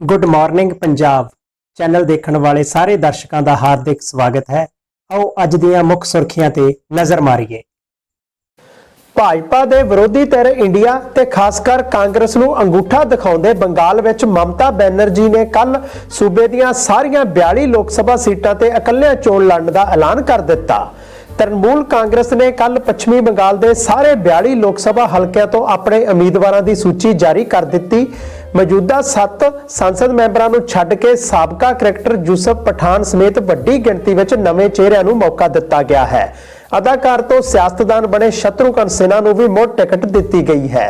Good morning Punjab channel ਦੇਖਣ ਵਾਲੇ ਸਾਰੇ ਦਰਸ਼ਕਾਂ ਦਾ ਹਾਰਦਿਕ ਸਵਾਗਤ ਹੈ। ਆਓ ਅੱਜ ਦੀਆਂ ਮੁੱਖ ਸੁਰਖੀਆਂ ਤੇ ਨਜ਼ਰ ਮਾਰੀਏ। ਭਾਜਪਾ ਦੇ ਵਿਰੋਧੀ ਧਿਰ ਇੰਡੀਆ ਤੇ ਖਾਸ ਕਰ ਕਾਂਗਰਸ ਨੂੰ ਅੰਗੂਠਾ ਦਿਖਾਉਂਦੇ ਬੰਗਾਲ ਵਿੱਚ ਮਮਤਾ ਬੈਨਰਜੀ ਨੇ ਕੱਲ ਸੂਬੇ ਦੀਆਂ ਸਾਰੀਆਂ 42 ਲੋਕ ਸਭਾ ਸੀਟਾਂ ਤੇ ਇਕੱਲਿਆਂ ਚੋਣ ਲੜਨ ਦਾ ਐਲਾਨ ਕਰ ਦਿੱਤਾ। ਤ੍ਰਿਣਮੂਲ ਕਾਂਗਰਸ ਨੇ ਕੱਲ ਪੱਛਮੀ ਬੰਗਾਲ ਦੇ ਸਾਰੇ 42 ਲੋਕ ਸਭਾ ਹਲਕਿਆਂ ਤੋਂ ਆਪਣੇ ਉਮੀਦਵਾਰਾਂ ਦੀ ਸੂਚੀ ਜਾਰੀ ਕਰ ਦਿੱਤੀ। ਮੌਜੂਦਾ 7 ਸੰਸਦ ਮੈਂਬਰਾਂ ਨੂੰ ਛੱਡ ਕੇ ਸਾਬਕਾ ਕ੍ਰਿਕਟਰ ਯੂਸਫ ਪਠਾਨ ਸਮੇਤ ਵੱਡੀ ਗਿਣਤੀ ਵਿੱਚ ਨਵੇਂ ਚਿਹਰਿਆਂ ਨੂੰ ਮੌਕਾ ਦਿੱਤਾ ਗਿਆ ਹੈ। ਅਦਾਕਾਰ ਤੋਂ ਸਿਆਸਤਦਾਨ ਬਣੇ ਸ਼ਤਰੂਘਨ ਸਿਨਹਾ ਨੂੰ ਵੀ ਮੁੜ ਟਿਕਟ ਦਿੱਤੀ ਗਈ ਹੈ।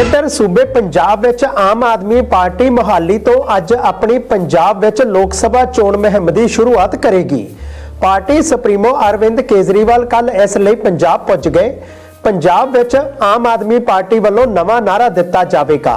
ਇਧਰ ਸੂਬੇ ਪੰਜਾਬ ਵਿੱਚ ਆਮ ਆਦਮੀ ਪਾਰਟੀ ਮੋਹਾਲੀ ਤੋਂ ਅੱਜ ਆਪਣੀ ਪੰਜਾਬ ਵਿੱਚ ਲੋਕ ਸਭਾ ਚੋਣ ਮੁਹਿੰਮ ਦੀ ਸ਼ੁਰੂਆਤ ਕਰੇਗੀ। ਪਾਰਟੀ ਸੁਪਰੀਮੋ ਅਰਵਿੰਦ ਕੇਜਰੀਵਾਲ ਕੱਲ ਇਸ ਲਈ ਪੰਜਾਬ ਪਹੁੰਚ ਗਏ। ਪੰਜਾਬ ਵਿੱਚ ਆਮ ਆਦਮੀ ਪਾਰਟੀ ਵੱਲੋਂ ਨਵਾਂ ਨਾਰਾ ਦਿੱਤਾ ਜਾਵੇਗਾ।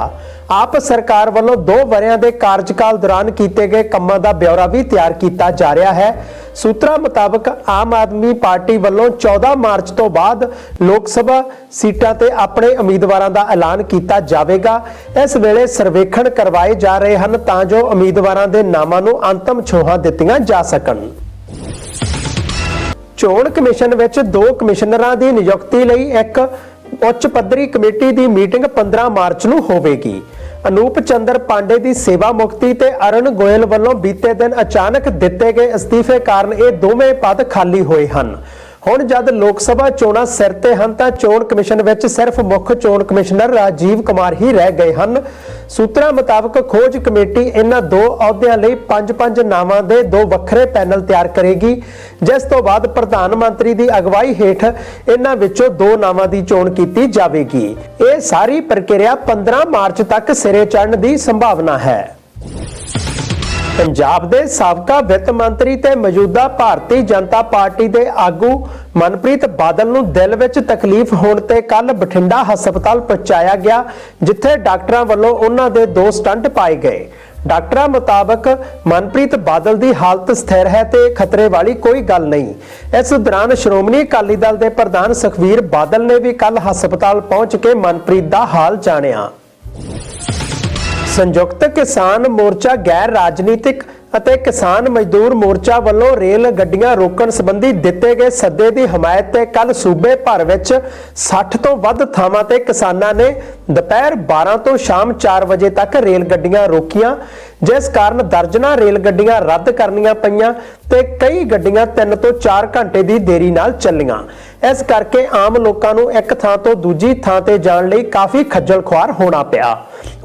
ਆਪ ਸਰਕਾਰ ਵੱਲੋਂ 2 ਵਰਿਆਂ ਦੇ ਕਾਰਜਕਾਲ ਦੌਰਾਨ ਕੀਤੇ ਗਏ ਕੰਮਾਂ ਦਾ ਬਿਊਰਾ ਵੀ ਤਿਆਰ ਕੀਤਾ ਜਾ ਰਿਹਾ ਹੈ। ਸੂਤਰਾਂ ਮੁਤਾਬਕ ਆਮ ਆਦਮੀ ਪਾਰਟੀ ਵੱਲੋਂ 14 ਮਾਰਚ ਤੋਂ ਬਾਅਦ ਲੋਕ ਸਭਾ ਸੀਟਾਂ ਤੇ ਆਪਣੇ ਉਮੀਦਵਾਰਾਂ ਦਾ ਐਲਾਨ ਕੀਤਾ ਜਾਵੇਗਾ। ਇਸ ਵੇਲੇ ਸਰਵੇਖਣ ਕਰਵਾਏ ਜਾ ਰਹੇ ਹਨ ਤਾਂ ਜੋ ਉਮੀਦਵਾਰਾਂ ਦੇ ਨਾਮਾਂ ਨੂੰ ਅੰਤਮ ਛੋਹਾਂ ਦਿੱਤੀਆਂ ਜਾ ਸਕਣ। ਚੋਣ ਕਮਿਸ਼ਨ ਵਿੱਚ ਦੋ ਕਮਿਸ਼ਨਰਾਂ ਦੀ ਨਿਯੁਕਤੀ ਲਈ ਇੱਕ ਉੱਚ ਪੱਧਰੀ ਕਮੇਟੀ ਦੀ ਮੀਟਿੰਗ 15 ਮਾਰਚ ਨੂੰ ਹੋਵੇਗੀ। ਅਨੂਪ ਚੰਦਰ ਪਾਂਡੇ ਦੀ ਸੇਵਾ ਮੁਕਤੀ ਤੇ ਅਰਨ ਗੋਇਲ ਵੱਲੋਂ ਬੀਤੇ ਦਿਨ ਅਚਾਨਕ ਦਿੱਤੇ ਗਏ ਅਸਤੀਫੇ ਕਾਰਨ ਇਹ ਦੋਵੇਂ ਪਦ ਖਾਲੀ ਹੋਏ ਹਨ। ਹੁਣ ਜਦ ਲੋਕ ਸਭਾ ਚੋਣਾਂ ਸਿਰ ਤੇ ਹਨ ਤਾਂ ਚੋਣ ਕਮਿਸ਼ਨ ਵਿੱਚ ਸਿਰਫ ਮੁੱਖ ਚੋਣ ਕਮਿਸ਼ਨਰ ਰਾਜੀਵ ਕੁਮਾਰ ਹੀ ਰਹਿ ਗਏ ਹਨ। ਸੂਤਰਾਂ ਮੁਤਾਬਕ ਖੋਜ ਕਮੇਟੀ ਇਹਨਾਂ ਦੋ ਅਹੁਦਿਆਂ ਲਈ ਪੰਜ-ਪੰਜ ਨਾਵਾਂ ਦੇ ਦੋ ਵੱਖਰੇ ਪੈਨਲ ਤਿਆਰ ਕਰੇਗੀ। ਜਿਸ ਤੋਂ ਬਾਅਦ ਪ੍ਰਧਾਨ ਮੰਤਰੀ ਦੀ ਅਗਵਾਈ ਹੇਠ ਇਹਨਾਂ ਵਿੱਚੋਂ ਦੋ ਨਾਵਾਂ ਦੀ ਚੋਣ ਕੀਤੀ ਜਾਵੇਗੀ। ਇਹ ਸਾਰੀ ਪ੍ਰਕਿਰਿਆ 15 ਮਾਰਚ ਤੱਕ ਸਿਰੇ ਚੜ੍ਹਨ ਦੀ ਸੰਭਾਵਨਾ ਹੈ। ਪੰਜਾਬ ਦੇ ਸਾਬਕਾ ਵਿੱਤ ਮੰਤਰੀ ਤੇ ਮੌਜੂਦਾ ਭਾਰਤੀ ਜਨਤਾ ਪਾਰਟੀ ਦੇ ਆਗੂ ਮਨਪ੍ਰੀਤ ਬਾਦਲ ਨੂੰ ਦਿਲ ਵਿੱਚ ਤਕਲੀਫ ਹੋਣ ਤੇ ਕੱਲ ਬਠਿੰਡਾ ਹਸਪਤਾਲ ਪਹੁੰਚਾਇਆ ਗਿਆ, ਜਿੱਥੇ ਡਾਕਟਰਾਂ ਵੱਲੋਂ ਉਹਨਾਂ ਦੇ ਦੋ ਸਟੰਟ ਪਾਏ ਗਏ। ਡਾਕਟਰਾਂ ਮੁਤਾਬਕ ਮਨਪ੍ਰੀਤ ਬਾਦਲ ਦੀ ਹਾਲਤ ਸਥਿਰ ਹੈ ਤੇ ਖਤਰੇ ਵਾਲੀ ਕੋਈ ਗੱਲ ਨਹੀਂ। ਇਸ ਦੌਰਾਨ ਸ਼੍ਰੋਮਣੀ ਅਕਾਲੀ ਦਲ ਦੇ ਪ੍ਰਧਾਨ ਸੁਖਵੀਰ ਬਾਦਲ ਨੇ ਵੀ ਕੱਲ ਹਸਪਤਾਲ ਪਹੁੰਚ ਕੇ ਮਨਪ੍ਰੀਤ ਦਾ ਹਾਲ ਜਾਣਿਆ। ਸੰਯੁਕਤ ਕਿਸਾਨ ਮੋਰਚਾ ਗੈਰ ਰਾਜਨੀਤਿਕ ਅਤੇ ਕਿਸਾਨ ਮਜ਼ਦੂਰ ਮੋਰਚਾ ਵੱਲੋਂ ਰੇਲ ਗੱਡੀਆਂ ਰੋਕਣ ਸੰਬੰਧੀ ਦਿੱਤੇ ਗਏ ਸੱਦੇ ਦੀ ਹਮਾਇਤ ਤੇ ਕੱਲ ਸੂਬੇ ਭਰ ਵਿੱਚ 60 ਤੋਂ ਵੱਧ ਥਾਵਾਂ ਤੇ ਕਿਸਾਨਾਂ ਨੇ ਦੁਪਹਿਰ 12 ਤੋਂ ਸ਼ਾਮ 4 ਵਜੇ ਤੱਕ ਰੇਲ ਗੱਡੀਆਂ ਰੋਕੀਆਂ, ਜਿਸ ਕਾਰਨ ਦਰਜਨਾਂ ਰੇਲ ਗੱਡੀਆਂ ਰੱਦ ਕਰਨੀਆਂ ਪਈਆਂ ਤੇ ਕਈ ਗੱਡੀਆਂ 3 ਤੋਂ 4 ਘੰਟੇ ਦੀ ਦੇਰੀ ਨਾਲ ਚੱਲੀਆਂ। ਇਸ ਕਰਕੇ ਆਮ ਲੋਕਾਂ ਨੂੰ ਇੱਕ ਥਾਂ ਤੋਂ ਦੂਜੀ ਥਾਂ ਤੇ ਜਾਣ ਲਈ ਕਾਫੀ ਖੱਜਲ ਖੁਆਰ ਹੋਣਾ ਪਿਆ।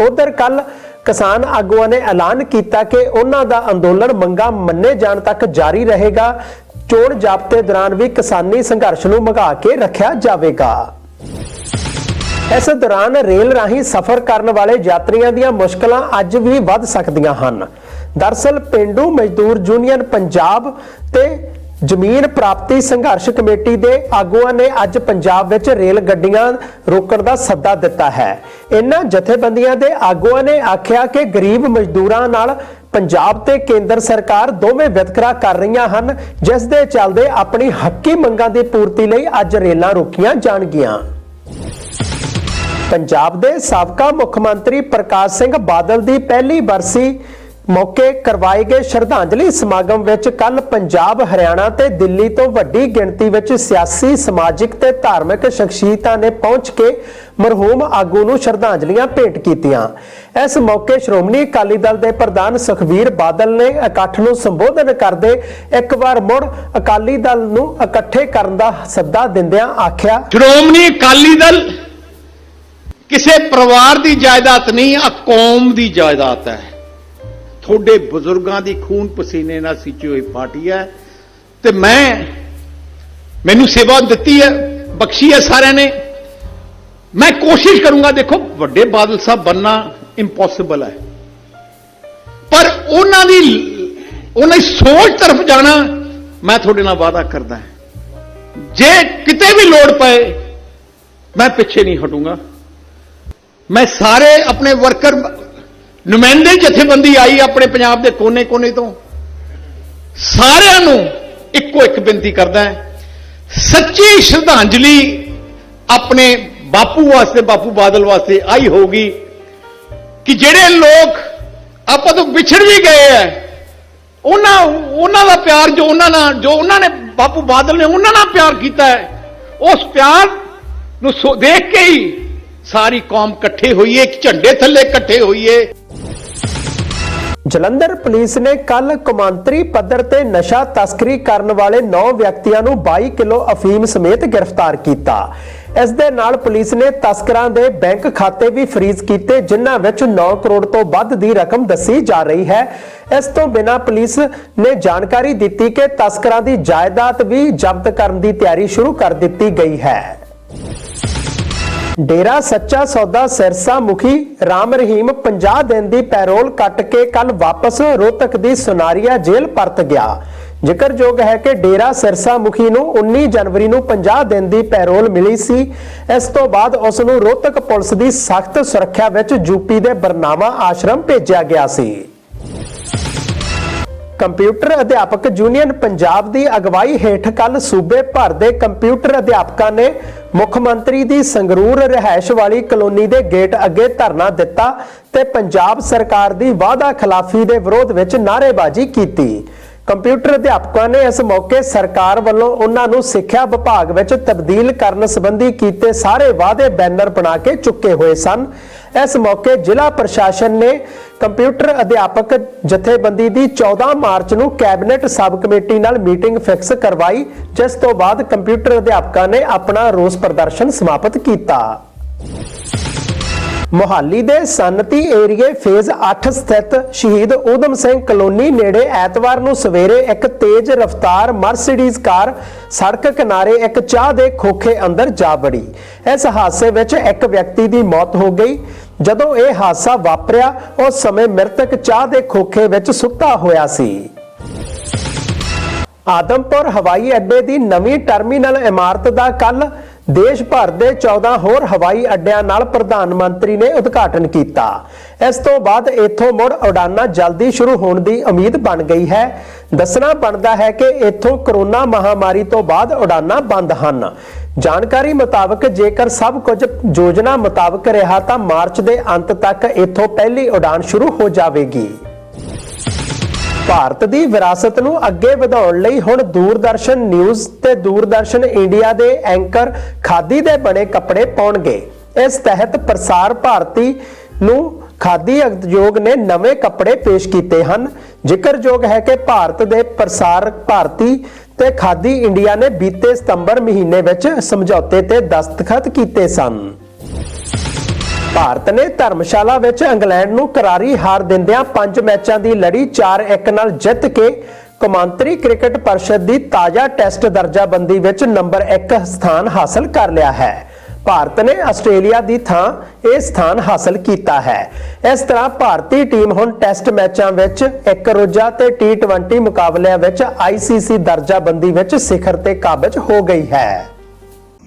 ਉਧਰ ਕੱਲ ਕਿਸਾਨ ਆਗੂਆਂ ਨੇ ਐਲਾਨ ਕੀਤਾ ਕਿ ਉਹਨਾਂ ਦਾ ਅੰਦੋਲਨ ਮੰਗਾਂ ਮੰਨੇ ਜਾਣ ਤੱਕ ਜਾਰੀ ਰਹੇਗਾ। ਚੋਣ ਜਾਬਤੇ ਦੌਰਾਨ ਵੀ ਕਿਸਾਨੀ ਸੰਘਰਸ਼ ਨੂੰ ਮਗਾ ਕੇ ਰੱਖਿਆ ਜਾਵੇਗਾ। ਇਸ ਦੌਰਾਨ ਰੇਲ ਰਾਹੀਂ ਸਫ਼ਰ ਕਰਨ ਵਾਲੇ ਯਾਤਰੀਆਂ ਦੀਆਂ ਮੁਸ਼ਕਲਾਂ ਅੱਜ ਵੀ ਵੱਧ ਸਕਦੀਆਂ ਹਨ। ਦਰਸਲ ਪਿੰਡੂ ਮਜ਼ਦੂਰ ਯੂਨੀਅਨ ਪੰਜਾਬ ਤੇ ਜ਼ਮੀਨ ਪ੍ਰਾਪਤੀ ਸੰਘਰਸ਼ ਕਮੇਟੀ ਦੇ ਆਗੂਆਂ ਨੇ ਅੱਜ ਪੰਜਾਬ ਵਿੱਚ ਰੇਲ ਗੱਡੀਆਂ ਰੋਕਣ ਦਾ ਸੱਦਾ ਦਿੱਤਾ ਹੈ। ਇਨ੍ਹਾਂ ਜਥੇਬੰਦੀਆਂ ਦੇ ਆਗੂਆਂ ਨੇ ਆਖਿਆ ਕਿ ਗਰੀਬ ਮਜ਼ਦੂਰਾਂ ਨਾਲ ਪੰਜਾਬ ਤੇ ਕੇਂਦਰ ਸਰਕਾਰ ਦੋਵੇਂ ਵਿਤਕਰਾ ਕਰ ਰਹੀਆਂ ਹਨ, ਜਿਸ ਦੇ ਚੱਲਦੇ ਆਪਣੀ ਹੱਕੀ ਮੰਗਾਂ ਦੀ ਪੂਰਤੀ ਲਈ ਅੱਜ ਰੇਲਾਂ ਰੋਕੀਆਂ ਜਾਣਗੀਆਂ। ਪੰਜਾਬ ਦੇ ਸਾਬਕਾ ਮੁੱਖ ਮੰਤਰੀ ਪ੍ਰਕਾਸ਼ ਸਿੰਘ ਬਾਦਲ ਦੀ ਪਹਿਲੀ ਬਰਸੀ ਮੌਕੇ ਕਰਵਾਏ ਗਏ ਸ਼ਰਧਾਂਜਲੀ ਸਮਾਗਮ ਵਿੱਚ ਕੱਲ ਪੰਜਾਬ, ਹਰਿਆਣਾ ਤੇ ਦਿੱਲੀ ਤੋਂ ਵੱਡੀ ਗਿਣਤੀ ਵਿੱਚ ਸਿਆਸੀ, ਸਮਾਜਿਕ ਤੇ ਧਾਰਮਿਕ ਸ਼ਖਸੀਅਤਾਂ ਨੇ ਪਹੁੰਚ ਕੇ ਮਰਹੂਮ ਆਗੂ ਨੂੰ ਸ਼ਰਧਾਂਜਲੀਆਂ ਭੇਟ ਕੀਤੀਆਂ। ਇਸ ਮੌਕੇ ਸ਼੍ਰੋਮਣੀ ਅਕਾਲੀ ਦਲ ਦੇ ਪ੍ਰਧਾਨ ਸੁਖਵੀਰ ਬਾਦਲ ਨੇ ਇਕੱਠ ਨੂੰ ਸੰਬੋਧਨ ਕਰਦੇ ਇੱਕ ਵਾਰ ਮੁੜ ਅਕਾਲੀ ਦਲ ਨੂੰ ਇਕੱਠੇ ਕਰਨ ਦਾ ਸੱਦਾ ਦਿੰਦਿਆਂ ਆਖਿਆ, ਸ਼੍ਰੋਮਣੀ ਅਕਾਲੀ ਦਲ ਕਿਸੇ ਪਰਿਵਾਰ ਦੀ ਜਾਇਦਾਦ ਨਹੀਂ ਆ ਕੌਮ ਦੀ ਜਾਇਦਾਦ ਹੈ। ਤੁਹਾਡੇ ਬਜ਼ੁਰਗਾਂ ਦੀ ਖੂਨ ਪਸੀਨੇ ਨਾਲ ਸਿੱਚੀ ਹੋਈ ਪਾਰਟੀ ਹੈ ਤੇ ਮੈਂ ਮੈਨੂੰ ਸੇਵਾ ਦਿੱਤੀ ਹੈ, ਬਖਸ਼ੀ ਹੈ ਸਾਰਿਆਂ ਨੇ। ਮੈਂ ਕੋਸ਼ਿਸ਼ ਕਰੂੰਗਾ, ਦੇਖੋ, ਵੱਡੇ ਬਾਦਲ ਸਾਹਿਬ ਬੰਨਾ ਇੰਪੋਸੀਬਲ ਹੈ। ਪਰ ਉਹਨਾਂ ਦੀ ਉਹਨਾਂ ਦੀ ਸੋਚ ਤਰਫ ਜਾਣਾ ਮੈਂ ਤੁਹਾਡੇ ਨਾਲ ਵਾਅਦਾ ਕਰਦਾ ਹਾਂ। ਜੇ ਕਿਤੇ ਵੀ ਲੋੜ ਪਏ, ਮੈਂ ਪਿੱਛੇ ਨਹੀਂ ਹਟੂੰਗਾ। ਮੈਂ ਸਾਰੇ ਆਪਣੇ ਵਰਕਰ ਨੁਮਾਇੰਦੇ ਜਥੇਬੰਦੀ ਆਈ ਆਪਣੇ ਪੰਜਾਬ ਦੇ ਕੋਨੇ-ਕੋਨੇ ਤੋਂ। ਸਾਰਿਆਂ ਨੂੰ ਇੱਕੋ ਇੱਕ ਬੇਨਤੀ ਕਰਦਾ ਹੈ, ਸੱਚੀ ਸ਼ਰਧਾਂਜਲੀ ਆਪਣੇ ਬਾਪੂ ਵਾਸਤੇ, ਬਾਪੂ ਬਾਦਲ ਵਾਸਤੇ ਆਈ ਹੋਗੀ ਕਿ ਜਿਹੜੇ ਲੋਕ ਆਪਾਂ ਤੋਂ ਵਿਛੜ ਵੀ ਗਏ ਐ ਉਹਨਾਂ ਉਹਨਾਂ ਦਾ ਪਿਆਰ ਜੋ ਉਹਨਾਂ ਨਾਲ, ਜੋ ਉਹਨਾਂ ਨੇ ਬਾਪੂ ਬਾਦਲ ਨੇ ਉਹਨਾਂ ਨਾਲ ਪਿਆਰ ਕੀਤਾ ਹੈ, ਉਸ ਪਿਆਰ ਨੂੰ ਸੋ- ਦੇਖ ਕੇ ਹੀ ਸਾਰੀ ਕੌਮ ਇਕੱਠੇ ਹੋਈਏ, ਇੱਕ ਝੰਡੇ ਥੱਲੇ ਇਕੱਠੇ ਹੋਈਏ। ਜਲੰਧਰ ਪੁਲਿਸ ਨੇ ਕੱਲ ਕੌਮਾਂਤਰੀ ਪੱਧਰ ਤੇ ਨਸ਼ਾ ਤਸਕਰੀ ਕਰਨ ਵਾਲੇ 9 ਵਿਅਕਤੀਆਂ ਨੂੰ 22 ਕਿਲੋ ਅਫੀਮ ਸਮੇਤ ਗ੍ਰਿਫਤਾਰ ਕੀਤਾ। ਇਸ ਦੇ ਨਾਲ ਪੁਲਿਸ ਨੇ ਤਸਕਰਾਂ ਦੇ ਬੈਂਕ ਖਾਤੇ ਵੀ ਫਰੀਜ਼ ਕੀਤੇ, ਜਿਨ੍ਹਾਂ ਵਿੱਚ 9 ਕਰੋੜ ਤੋਂ ਵੱਧ ਦੀ ਰਕਮ ਦੱਸੀ ਜਾ ਰਹੀ ਹੈ। ਇਸ ਤੋਂ ਬਿਨਾਂ ਪੁਲਿਸ ਨੇ ਜਾਣਕਾਰੀ ਦਿੱਤੀ ਕਿ ਤਸਕਰਾਂ ਦੀ ਜਾਇਦਾਦ ਵੀ ਜ਼ਬਤ ਕਰਨ ਦੀ ਤਿਆਰੀ ਸ਼ੁਰੂ ਕਰ ਦਿੱਤੀ ਗਈ ਹੈ। ਡੇਰਾ ਸੱਚਾ ਸੌਦਾ ਸਿਰਸਾ ਮੁਖੀ ਰਾਮ ਰਹੀਮ 50 ਦਿਨ ਦੀ ਪੈਰੋਲ ਕੱਟ ਕੇ ਕੱਲ ਵਾਪਸ ਰੋਹਤਕ ਦੀ ਸੁਨਾਰੀਆ ਜੇਲ੍ਹ ਪਰਤ ਗਿਆ। ਜ਼ਿਕਰਯੋਗ ਹੈ ਕਿ ਡੇਰਾ ਸਿਰਸਾ ਮੁਖੀ ਨੂੰ 19 ਜਨਵਰੀ ਨੂੰ 50 ਦਿਨ ਦੀ ਪੈਰੋਲ ਮਿਲੀ ਸੀ। ਇਸ ਤੋਂ ਬਾਅਦ ਉਸ ਨੂੰ ਰੋਹਤਕ ਪੁਲਿਸ ਦੀ ਸਖਤ ਸੁਰੱਖਿਆ ਵਿੱਚ ਯੂਪੀ ਦੇ ਬਰਨਾਵਾ ਆਸ਼ਰਮ ਭੇਜਿਆ ਗਿਆ ਸੀ। ਕੰਪਿਊਟਰ ਅਧਿਆਪਕ ਯੂਨੀਅਨ ਪੰਜਾਬ ਦੀ ਅਗਵਾਈ ਹੇਠ ਕੱਲ ਸੂਬੇ ਭਰ ਦੇ ਕੰਪਿਊਟਰ ਅਧਿਆਪਕਾਂ ਨੇ ਮੁੱਖ ਮੰਤਰੀ ਦੀ ਸੰਗਰੂਰ ਰਿਹਾਇਸ਼ ਵਾਲੀ ਕਲੋਨੀ ਦੇ ਗੇਟ ਅੱਗੇ ਧਰਨਾ ਦਿੱਤਾ ਤੇ ਪੰਜਾਬ ਸਰਕਾਰ ਦੀ ਵਾਅਦਾ ਖਿਲਾਫੀ ਦੇ ਵਿਰੋਧ ਵਿੱਚ ਨਾਅਰੇਬਾਜ਼ੀ ਕੀਤੀ। ਕੰਪਿਊਟਰ ਅਧਿਆਪਕਾਂ ਨੇ ਇਸ ਮੌਕੇ ਸਰਕਾਰ ਵੱਲੋਂ ਉਹਨਾਂ ਨੂੰ ਸਿੱਖਿਆ ਵਿਭਾਗ ਵਿੱਚ ਤਬਦੀਲ ਕਰਨ ਸੰਬੰਧੀ ਕੀਤੇ ਸਾਰੇ ਵਾਅਦੇ ਬੈਨਰ ਬਣਾ ਕੇ ਚੁੱਕੇ ਹੋਏ ਸਨ। ਇਸ ਮੌਕੇ ਜ਼ਿਲ੍ਹਾ ਪ੍ਰਸ਼ਾਸਨ ਨੇ ਕੰਪਿਊਟਰ ਅਧਿਆਪਕ ਜਥੇਬੰਦੀ ਦੀ 14 ਮਾਰਚ ਨੂੰ ਕੈਬਨਿਟ ਸਬ ਕਮੇਟੀ ਨਾਲ ਮੀਟਿੰਗ ਫਿਕਸ ਕਰਵਾਈ, ਜਿਸ ਤੋਂ ਬਾਅਦ ਕੰਪਿਊਟਰ ਅਧਿਆਪਕਾਂ ਨੇ ਆਪਣਾ ਰੋਸ ਪ੍ਰਦਰਸ਼ਨ ਸਮਾਪਤ ਕੀਤਾ। ਮੁਹਾਲੀ ਦੇ ਸਨਤੀ ਏਰੀਏ ਫੇਜ਼ 8 ਸਥਿਤ ਸ਼ਹੀਦ ਊਧਮ ਸਿੰਘ ਕਲੋਨੀ ਨੇੜੇ ਐਤਵਾਰ ਨੂੰ ਸਵੇਰੇ ਇੱਕ ਤੇਜ਼ ਰਫ਼ਤਾਰ ਮਰਸੀਡੀਜ਼ ਕਾਰ ਸੜਕ ਕਿਨਾਰੇ ਇੱਕ ਚਾਹ ਦੇ ਖੋਖੇ ਅੰਦਰ ਜਾ ਵੜੀ। ਇਸ ਹਾਦਸੇ ਵਿੱਚ ਇੱਕ ਵਿਅਕਤੀ ਦੀ ਮੌਤ ਹੋ ਗਈ। ਜਦੋਂ ਇਹ ਹਾਦਸਾ ਵਾਪਰਿਆ, ਉਸ ਸਮੇਂ ਮ੍ਰਿਤਕ ਚਾਹ ਦੇ ਖੋਖੇ ਵਿੱਚ ਸੁੱਤਾ ਹੋਇਆ ਸੀ। ਆਦਮਪੁਰ ਹਵਾਈ ਅੱਡੇ ਦੀ ਨਵੀਂ ਟਰਮੀਨਲ ਇਮਾਰਤ ਦਾ ਕੱਲ ਦੇਸ਼ ਭਰ ਦੇ 14 ਹੋਰ ਹਵਾਈ ਅੱਡਿਆਂ ਨਾਲ ਪ੍ਰਧਾਨ ਮੰਤਰੀ ਨੇ ਉਦਘਾਟਨ ਕੀਤਾ। ਇਸ ਤੋਂ ਬਾਅਦ ਇੱਥੋਂ ਮੁੜ ਉਡਾਨਾਂ ਜਲਦੀ ਸ਼ੁਰੂ ਹੋਣ ਦੀ ਉਮੀਦ ਬਣ ਗਈ ਹੈ। ਦੱਸਣਾ ਬਣਦਾ ਹੈ ਕਿ ਇੱਥੋਂ ਕਰੋਨਾ ਮਹਾਮਾਰੀ ਤੋਂ ਬਾਅਦ ਉਡਾਨਾਂ ਬੰਦ ਹਨ। ਜਾਣਕਾਰੀ ਮੁਤਾਬਕ ਜੇਕਰ ਸਭ ਕੁਝ ਯੋਜਨਾ ਮੁਤਾਬਕ ਰਿਹਾ ਤਾਂ ਮਾਰਚ ਦੇ ਅੰਤ ਤੱਕ ਇੱਥੋਂ ਪਹਿਲੀ ਉਡਾਨ ਸ਼ੁਰੂ ਹੋ ਜਾਵੇਗੀ। ਭਾਰਤ ਦੀ ਵਿਰਾਸਤ ਨੂੰ ਅੱਗੇ ਵਧਾਉਣ ਲਈ ਹੁਣ ਦੂਰਦਰਸ਼ਨ ਨਿਊਜ਼ ਤੇ ਦੂਰਦਰਸ਼ਨ ਇੰਡੀਆ ਦੇ ਐਂਕਰ ਖਾਦੀ ਦੇ ਬਣੇ ਕੱਪੜੇ ਪਾਉਣਗੇ। ਇਸ ਤਹਿਤ ਪ੍ਰਸਾਰ ਭਾਰਤੀ ਨੂੰ ਖਾਦੀ ਉਦਯੋਗ ਨੇ ਨਵੇਂ ਕੱਪੜੇ ਪੇਸ਼ ਕੀਤੇ ਹਨ। ਜ਼ਿਕਰਯੋਗ ਹੈ ਕਿ ਭਾਰਤ ਦੇ ਪ੍ਰਸਾਰ ਭਾਰਤੀ ਤੇ ਖਾਦੀ ਇੰਡੀਆ ਨੇ ਬੀਤੇ ਸਤੰਬਰ ਮਹੀਨੇ ਵਿੱਚ ਸਮਝੌਤੇ ਤੇ ਦਸਤਖਤ ਕੀਤੇ ਸਨ। ਭਾਰਤ ਨੇ ਧਰਮਸ਼ਾਲਾ ਵਿੱਚ ਇੰਗਲੈਂਡ ਨੂੰ ਕਰਾਰੀ ਹਾਰ ਦਿੰਦਿਆਂ 5 ਮੈਚਾਂ ਦੀ ਲੜੀ 4-1 ਨਾਲ ਜਿੱਤ ਕੇ ਕੌਮਾਂਤਰੀ ਕ੍ਰਿਕਟ ਪਰਿਸ਼ਦ ਦੀ ਤਾਜ਼ਾ ਟੈਸਟ ਦਰਜਾਬੰਦੀ ਵਿੱਚ ਨੰਬਰ 1 ਸਥਾਨ ਹਾਸਲ ਕਰ ਲਿਆ ਹੈ। ਭਾਰਤ ਨੇ ਆਸਟ੍ਰੇਲੀਆ ਦੀ ਥਾਂ ਇਹ ਸਥਾਨ ਹਾਸਲ ਕੀਤਾ ਹੈ। ਇਸ ਤਰ੍ਹਾਂ ਭਾਰਤੀ ਟੀਮ ਹੁਣ ਟੈਸਟ ਮੈਚਾਂ ਵਿੱਚ ਇੱਕ ਰੋਜ਼ਾ ਤੇ T20 ਮੁਕਾਬਲਿਆਂ ਵਿੱਚ ICC ਦਰਜਾਬੰਦੀ ਵਿੱਚ ਸਿਖਰ ਤੇ ਕਾਬਜ ਹੋ ਗਈ ਹੈ।